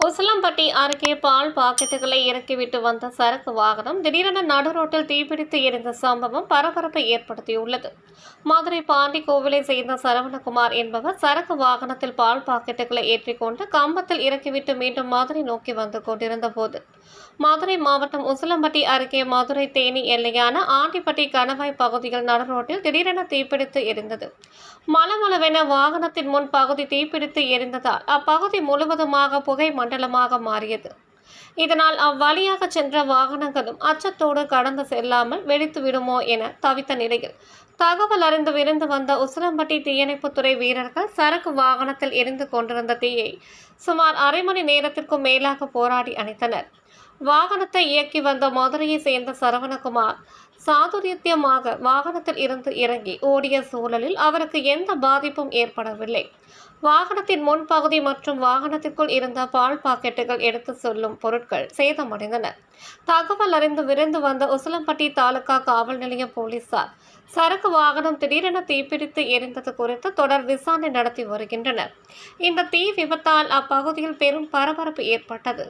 உசிலம்பட்டி அருகே பால் பாக்கெட்டுகளை இறக்கிவிட்டு வந்த சரக்கு வாகனம் திடீரென நடுரோட்டில் தீப்பிடித்து எரிந்த சம்பவம் பரபரப்பை ஏற்படுத்தியுள்ளது. மதுரை பாண்டி கோவிலை சேர்ந்த சரவணகுமார் என்பவர் சரக்கு வாகனத்தில் பால் பாக்கெட்டுகளை ஏற்றிக்கொண்டு கம்பத்தில் இறக்கிவிட்டு மீண்டும் மதுரை நோக்கி வந்து கொண்டிருந்த போது மதுரை மாவட்டம் உசிலம்பட்டி அருகே மதுரை தேனி எல்லையான ஆண்டிப்பட்டி கணவாய் பகுதியில் நடுரோட்டில் திடீரென தீப்பிடித்து எரிந்தது. மலமளவென வாகனத்தின் முன் பகுதி தீப்பிடித்து எரிந்ததால் அப்பகுதி முழுவதுமாக புகை மண்டலமாக மாறியது. இதனால் அவ்வழியாக சென்ற வாகனங்களும் அச்சத்தோடு கடந்து செல்லாமல் வெடித்து விடுமோ என தவித்த நிலையில் தகவல் அறிந்து விருந்து வந்த உசிலம்பட்டி தீயணைப்புத்துறை வீரர்கள் சரக்கு வாகனத்தில் எரிந்து கொண்டிருந்த தீயை சுமார் அரை மணி நேரத்திற்கும் மேலாக போராடி அணைத்தனர். வாகனத்தை இயக்கி வந்த மதுரையை சேர்ந்த சரவணகுமார் சாதுரியத்தியமாக வாகனத்தில் இருந்து இறங்கி ஓடிய சூழலில் அவருக்கு எந்த பாதிப்பும் ஏற்படவில்லை. வாகனத்தின் முன்பகுதி மற்றும் வாகனத்திற்குள் இருந்த பால் பாக்கெட்டுகள் எடுத்து செல்லும் பொருட்கள் சேதமடைந்தன. தகவல் அறிந்து விரைந்து வந்த உசிலம்பட்டி தாலுகா காவல் நிலைய போலீசார் சரக்கு வாகனம் திடீரென தீப்பிடித்து எரிந்தது குறித்து தொடர் விசாரணை நடத்தி வருகின்றனர். இந்த தீ விபத்தால் அப்பகுதியில் பெரும் பரபரப்பு ஏற்பட்டது.